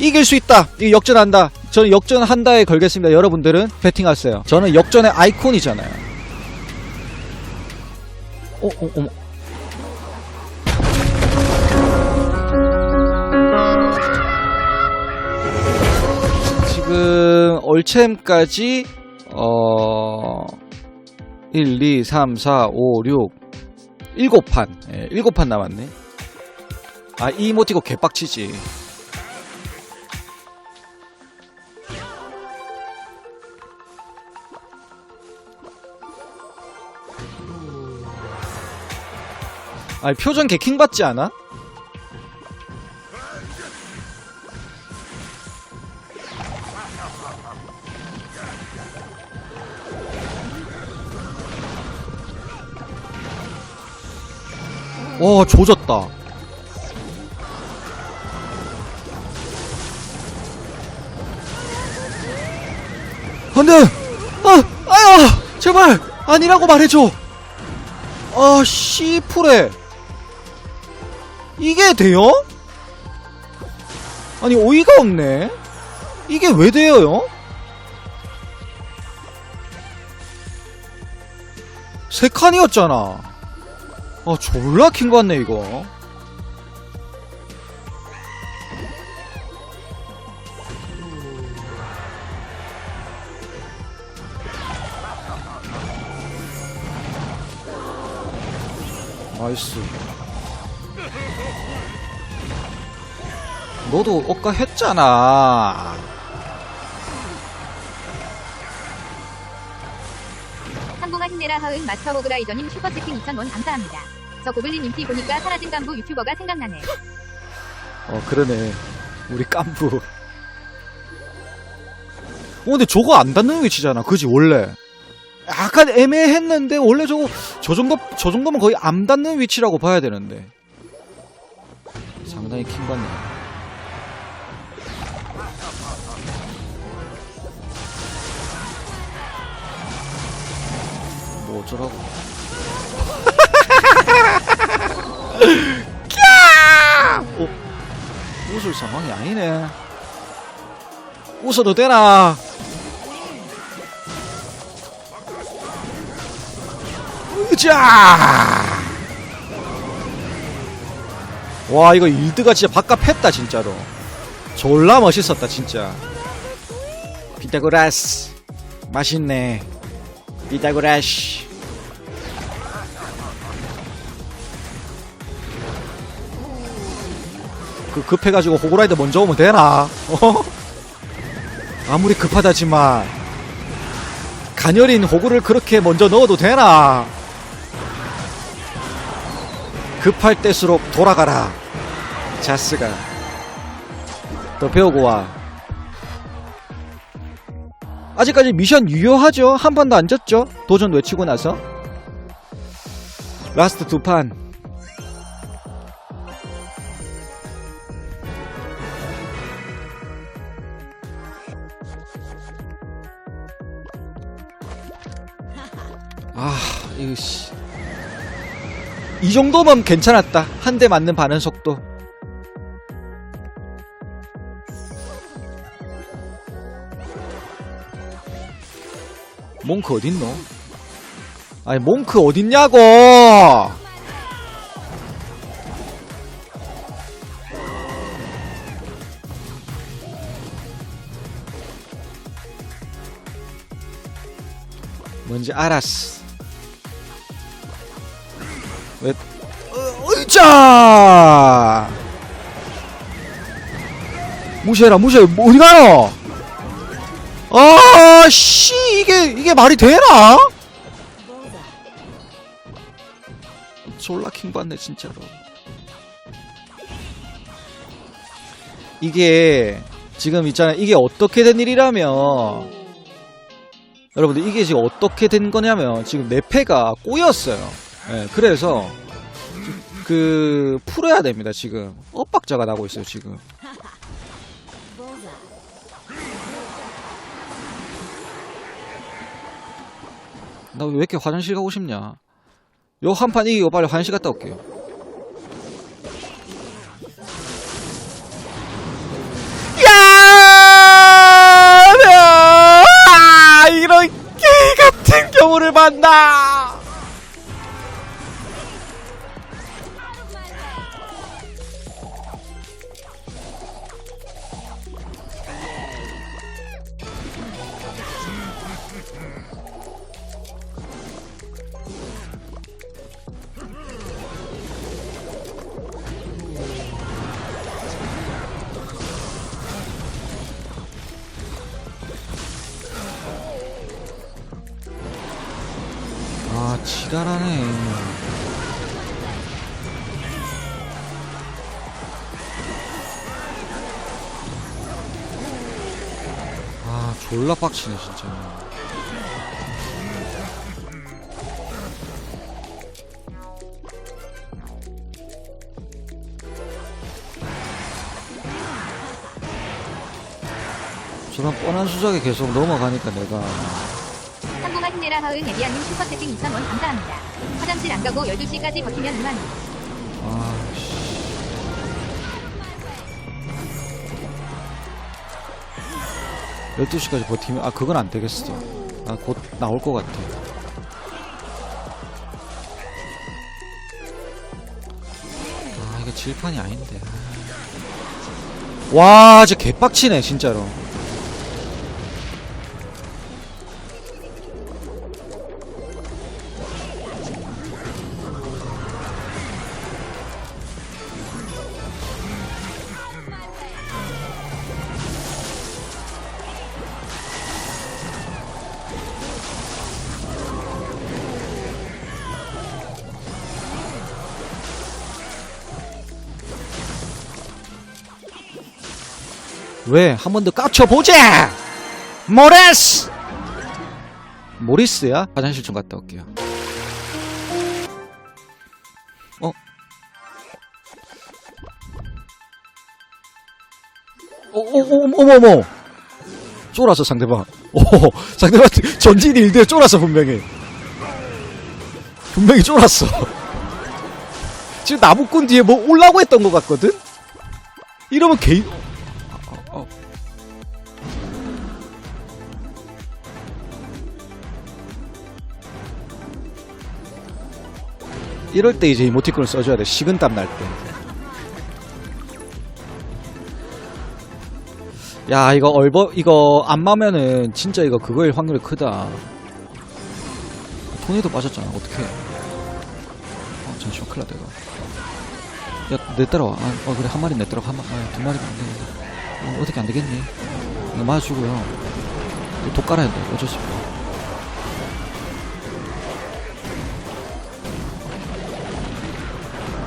이길 수 있다. 이거 역전한다. 저는 역전한다에 걸겠습니다. 여러분들은 배팅하세요. 저는 역전의 아이콘이잖아요. 어, 어, 어머. 지금 얼챔까지 어 1, 2, 3, 4, 5, 6 일곱 판. 예, 일곱 판 남았네. 아, 이 이모티콘 개빡치지. 아니, 표정 개킹 받지 않아? 와, 조졌다. 안 돼! 아! 아야! 제발! 아니라고 말해줘! 아, 씨풀에. 이게 돼요? 아니, 어이가 없네. 이게 왜 돼요? 세 칸이었잖아. 아, 졸라 킹 같네, 이거. 나이스. 너도 억까 했잖아. 항공아 힘내라 하은 마스터 호그라이더님 슈퍼채팅 2,000원 감사합니다. 저 고블린 인피 보니까 사라진 깐부 유튜버가 생각나네. 어, 그러네. 우리 깐부. 어, 근데 저거 안 닿는 위치잖아. 그지, 원래. 약간 애매했는데, 원래 저거, 저 정도, 저 정도면 거의 안 닿는 위치라고 봐야 되는데. 상당히 킹 받네. 뭐 어쩌라고. 캬! 어, 웃을 상황이 아니네. 웃어도 되나? 으자! 와, 이거 일드가 진짜 바깥 했다, 진짜로. 졸라 멋있었다, 진짜. 피타고라스. 맛있네. 피타고라스. 그 급해가지고 호그라이더 먼저 오면 되나? 어? 아무리 급하다지만 가녀린 호구를 그렇게 먼저 넣어도 되나? 급할 때수록 돌아가라. 자스가 더 배우고 와. 아직까지 미션 유효하죠? 한 판도 안 졌죠? 도전 외치고 나서 라스트 두 판. 아, 이거 씨. 이 정도면 괜찮았다. 한 대 맞는 반응 속도. 몽크 어딨노? 아니, 몽크 어딨냐고! 뭔지 알았어. 왜, 어, 으짜! 무시해라, 무시해. 뭐, 어디 가요? 아, 씨, 이게, 이게 말이 되나? 졸라 킹 받네, 진짜로. 이게, 지금 있잖아. 이게 어떻게 된 일이라면, 여러분들, 이게 지금 어떻게 된 거냐면, 지금 내 패가 꼬였어요. 예, 그래서, 그, 풀어야 됩니다, 지금. 엇박자가 나고 있어요, 지금. 나 왜 이렇게 화장실 가고 싶냐 요 한 판 이기고 빨리 화장실 갔다 올게요 야! 야! 이런 개 같은 경우를 만나! 지랄하네. 아 졸라 빡치네 진짜. 저런 뻔한 수작에 계속 넘어가니까 내가 힘내라 하은 에비아님 슈퍼채팅 2,000원 감사합니다. 화장실 안 가고 12시까지 버티면 2만 원. 아, 씨. 열두 시까지 버티면 아 그건 안 되겠어. 아곧 나올 것 같아. 아 이거 질판이 아닌데. 아. 와, 진짜 개빡치네 진짜로. 왜? 한 번더 까쳐보자! 모레스! 모리스야? 화장실 좀 갔다 올게요. 어? 어, 어, 어, 어머, 어머! 쫄았어, 상대방. 오, 상대방 전진 일대 쫄았어, 분명히. 분명히 쫄았어. 지금 나무꾼 뒤에 뭐 올라고 했던 것 같거든? 이러면 개인, 어. 이럴 때 이제 이모티콘을 써줘야 돼. 식은땀 날 때. 야, 이거 얼버, 이거 안 마면은 진짜 이거 그거일 확률이 크다. 토네도 빠졌잖아. 어떡해. 어, 잠시만, 큰일 났다, 이거. 야, 내 따라와. 아, 어, 그래, 한 마리 내 따라와. 한 마, 아, 두 마리가 안 되겠네. 어, 어떻게 안 되겠니? 이거 맞아주고요. 독 깔아야 돼. 어쩔 수 없어.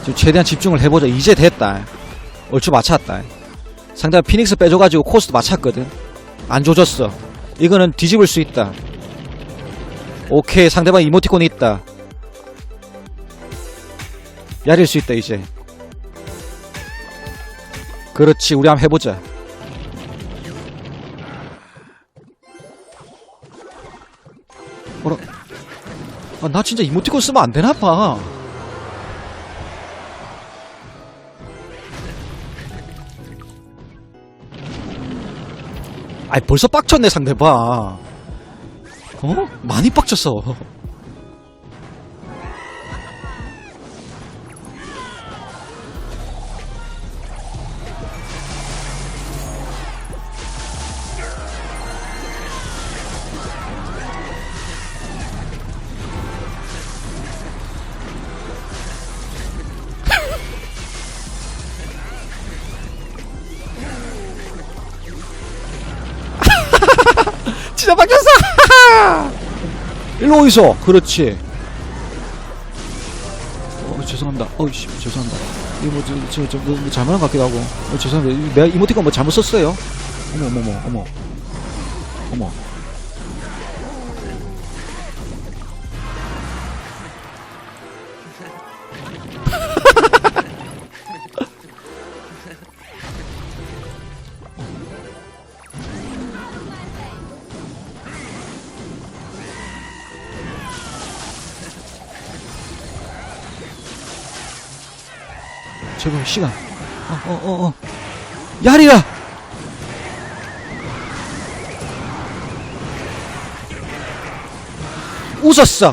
지금 최대한 집중을 해보자. 이제 됐다. 얼추 맞췄다. 상대가 피닉스 빼줘가지고 코스도 맞췄거든. 안 조졌어. 이거는 뒤집을 수 있다. 오케이. 상대방 이모티콘이 있다. 야릴 수 있다, 이제. 그렇지. 우리 한번 해보자. 아, 나 진짜 이모티콘 쓰면 안 되나 봐. 아이, 벌써 빡쳤네, 상대방. 어? 많이 빡쳤어. 일로 오이소! 그렇지. 어, 죄송합니다. 어이씨, 죄송합니다. 이거 뭐, 저, 저, 저, 뭐, 뭐 잘못한 것 같기도 하고. 어, 죄송합니다. 이- 내가 이모티콘 뭐 잘못 썼어요? 어머, 어머, 어머, 어머. 어머. 제발, 시간. 어, 어, 어, 어. 야리야! 웃었어.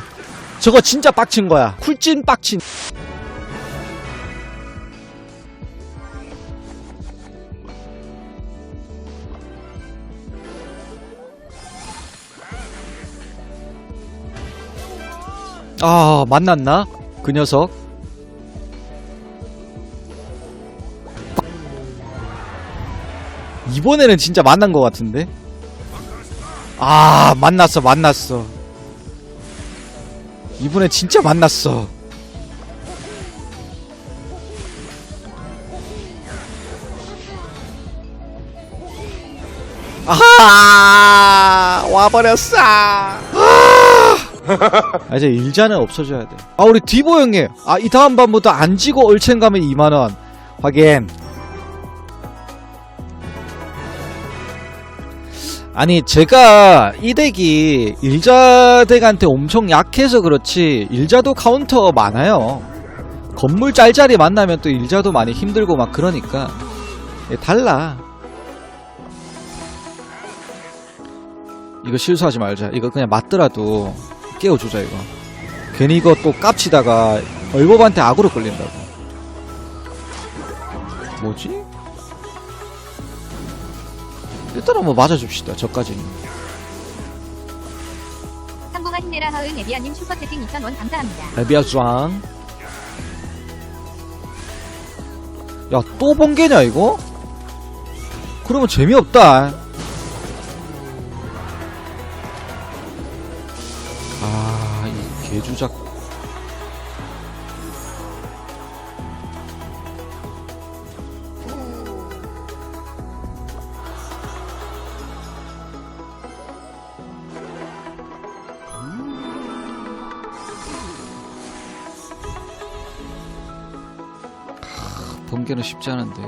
저거 진짜 빡친 거야. 쿨찐 빡친. 아, 만났나? 그 녀석. 이번에는 진짜 만난 것 같은데? 아, 만났어, 만났어. 이번에 진짜 만났어. 아하! 와버렸어! 아! 아, 이제 일자는 없어져야 돼. 아, 우리 디보 형님. 아, 이 다음 반부터 안 지고 얼첸 가면 2만원. 확인. 아니, 제가 이 덱이 일자 덱한테 엄청 약해서 그렇지, 일자도 카운터 많아요. 건물 짤짤이 만나면 또 일자도 많이 힘들고 막 그러니까. 예, 달라. 이거 실수하지 말자. 이거 그냥 맞더라도 깨워주자, 이거. 괜히 이거 또 깝치다가 얼법한테 악으로 끌린다고. 뭐지? 일단 한번 맞아줍시다, 저까지는. 상봉아 힘내라 하은 에비아님 슈퍼채팅 2,000원 감사합니다. 짱. 야, 또 번개냐, 이거? 그러면 재미없다. 번개는 쉽지 않은데.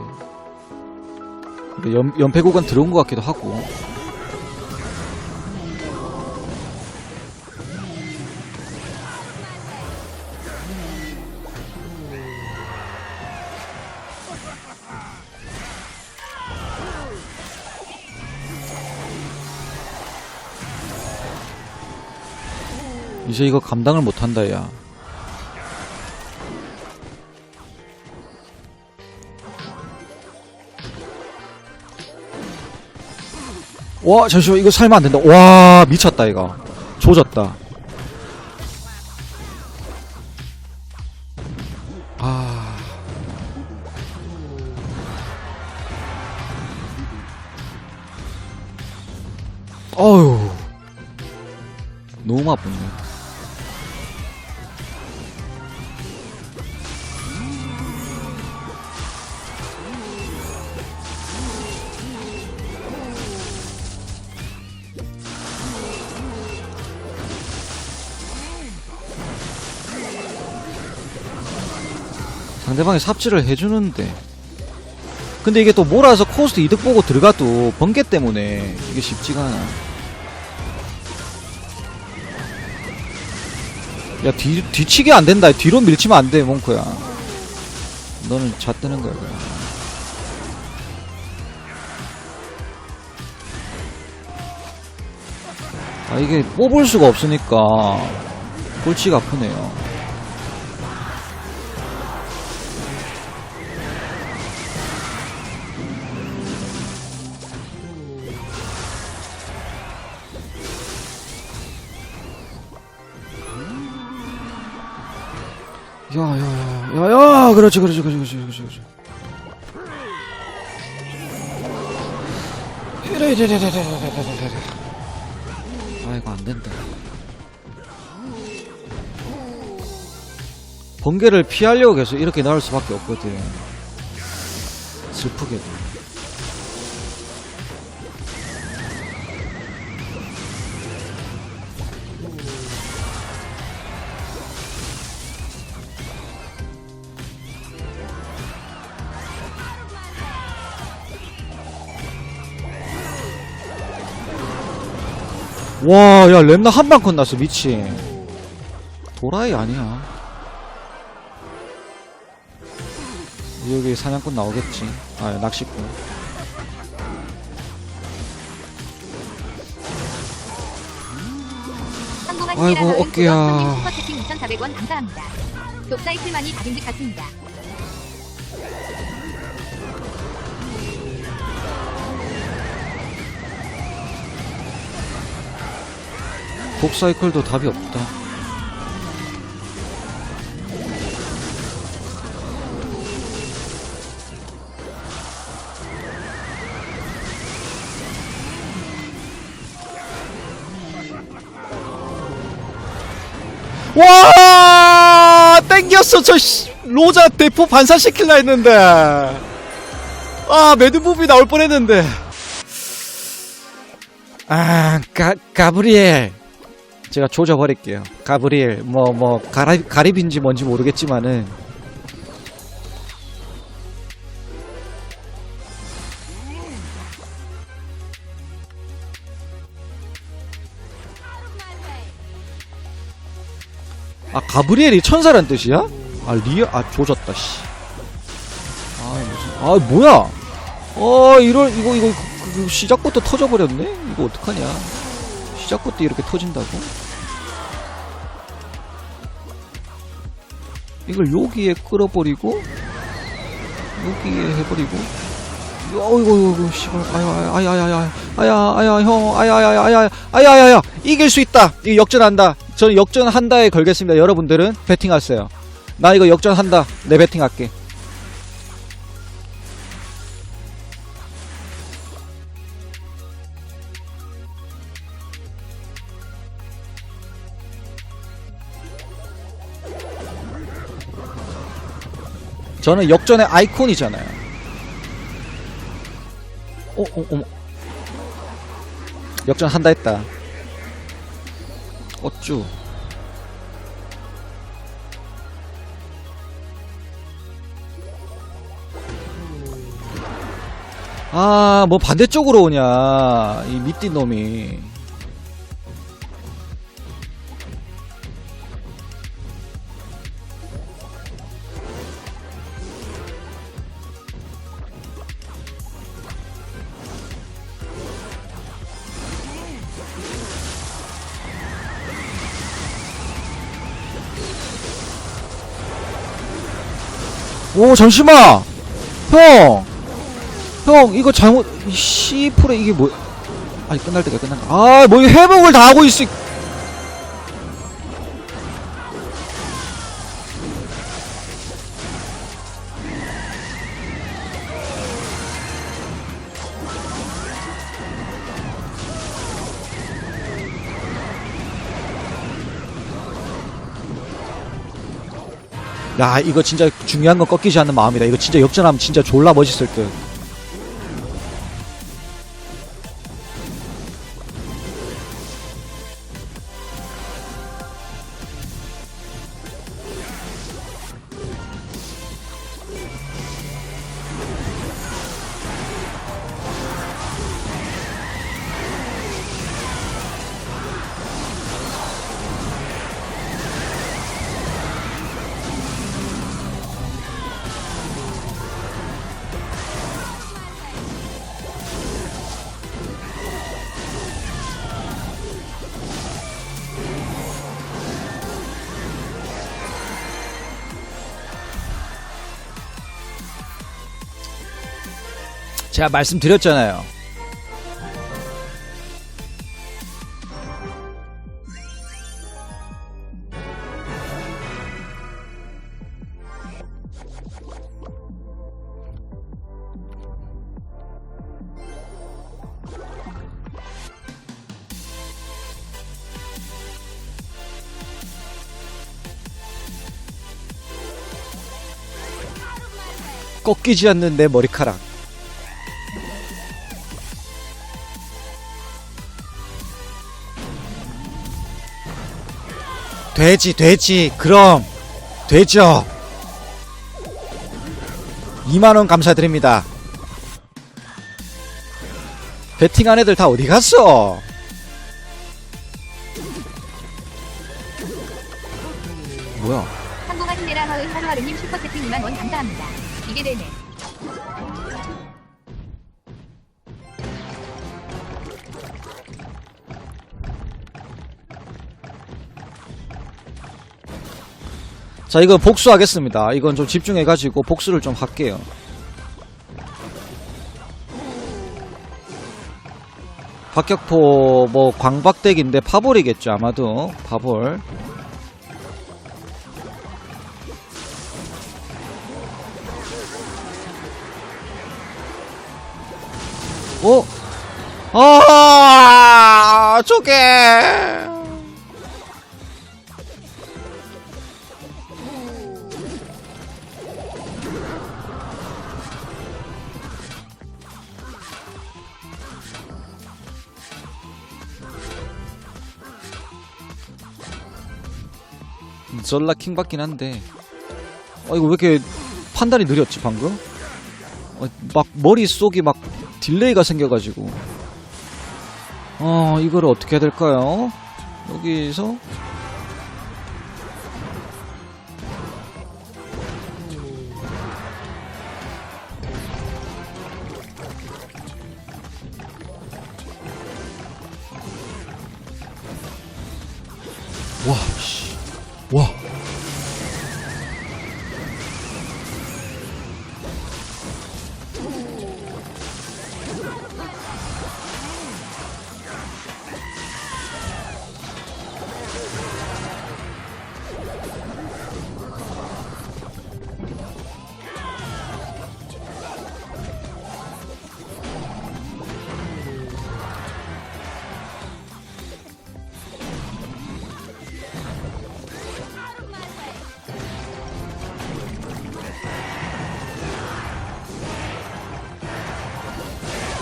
근데 연, 연패 구간 들어온 것 같기도 하고. 이제 이거 감당을 못한다, 야. 와 잠시만 이거 살면 안 된다. 와 미쳤다 이거. 조졌다 상대방이 삽질을 해주는데. 근데 이게 또 몰아서 코스트 이득 보고 들어가도 번개 때문에 이게 쉽지가 않아. 야 뒤, 뒤치기 안 된다. 뒤로 밀치면 안돼 몽크야. 너는 잣뜨는 거야 그냥. 아 이게 뽑을 수가 없으니까. 골치가 아프네요 야야 야 야 야 그렇지 그렇지 그렇지 그렇지 그렇지 그렇지. 이래 이래 이래 이래 이래 아 이거 안 된다. 번개를 피하려고 계속 이렇게 나올 수밖에 없거든. 슬프게도 와, 야, 렘나 한 방 끝났어, 미친. 도라이 아니야. 여기 사냥꾼 나오겠지. 아, 낚시꾼. 아이고, 어깨야. 고덕선님 슈퍼채팅 2,400원 감사합니다. 좁사이클만이 답인 듯 같습니다. 독사이클도 답이 없다. 와 땡겼어. 저 씨, 로자 대포 반사시킬라 했는데. 아 매드무비 나올 뻔했는데. 아 가, 가브리엘 제가 조져버릴게요. 가브리엘, 뭐, 뭐, 가라, 가립인지 뭔지 모르겠지만은. 아, 가브리엘이 천사란 뜻이야? 아, 리아, 아, 조졌다, 씨. 아, 무슨, 아, 뭐야? 어, 이럴, 이거, 이거, 그, 그 시작부터 터져버렸네? 이거 어떡하냐? 시작부터 이렇게 터진다고? 이걸 여기에 끌어버리고 여기에 해버리고. 어이구 씨발. 아야 아야 아야 아야 아야. 형. 아야 아야 아야 아야. 아야 이길 수 있다. 이거 역전한다. 저는 역전한다에 걸겠습니다. 여러분들은 베팅하세요. 나 이거 역전한다. 내 베팅할게 저는 역전의 아이콘이잖아요. 어, 어, 어머. 역전 한다 했다. 어쭈. 아, 뭐 반대쪽으로 오냐. 이 미띠 놈이. 오 잠시만 형! 형 이거 잘못 이 씨프레 이게 뭐 아니 끝날 때가 끝난다 아뭐 회복을 다 하고 있어 야 이거 진짜 중요한 건 꺾이지 않는 마음이다. 이거 진짜 역전하면 진짜 졸라 멋있을 듯 제가 말씀드렸잖아요. 꺾이지 않는 내 머리카락 돼지 돼지 그럼 되죠 2만원 감사드립니다 베팅한 애들 다 어디 갔어 뭐야 한동안 힘내라 하은 하루하루님 슈퍼채팅 2만 원 감사합니다. 이게 되네. 자, 이건 복수하겠습니다. 이건 좀 집중해가지고 복수를 좀 할게요. 박격포 뭐 광박덱인데 파볼이겠죠 아마도 파볼 어? 아 쪼개 전라 킹 받긴 한데 어 이거 왜 이렇게 판단이 느렸지 방금? 어, 막 머릿속이 막 딜레이가 생겨가지고 어 이거를 어떻게 해야 될까요? 여기서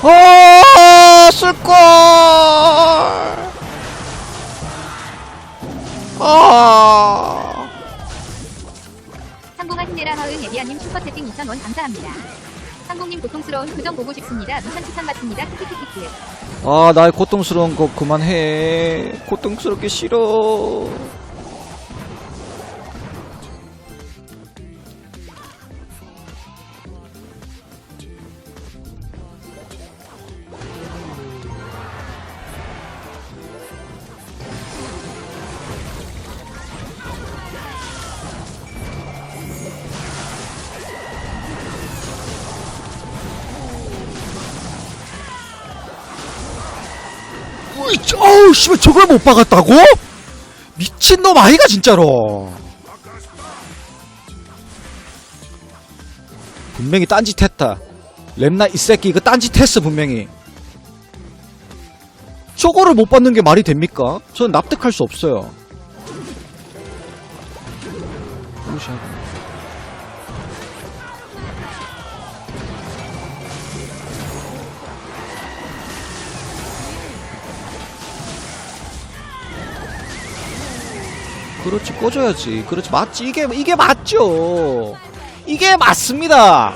아, 쓸걸. 아. 힘내라 하은 에비아님 슈퍼채팅 2,000원 감사합니다. 상봉님 고통스러운 표정 보고 싶습니다. 무선 추천 받습니다. 크크크크. 아, 나의 고통스러운 거 그만해. 고통스럽게 싫어. 어우, 씨발, 저걸 못 박았다고? 미친놈 아이가, 진짜로. 분명히 딴짓 했다. 렘나 이 새끼 이거 딴짓 했어, 분명히. 저거를 못 받는 게 말이 됩니까? 저는 납득할 수 없어요. 무시하고. 그렇지, 꺼줘야지. 그렇지, 맞지. 이게, 이게 맞죠. 이게 맞습니다.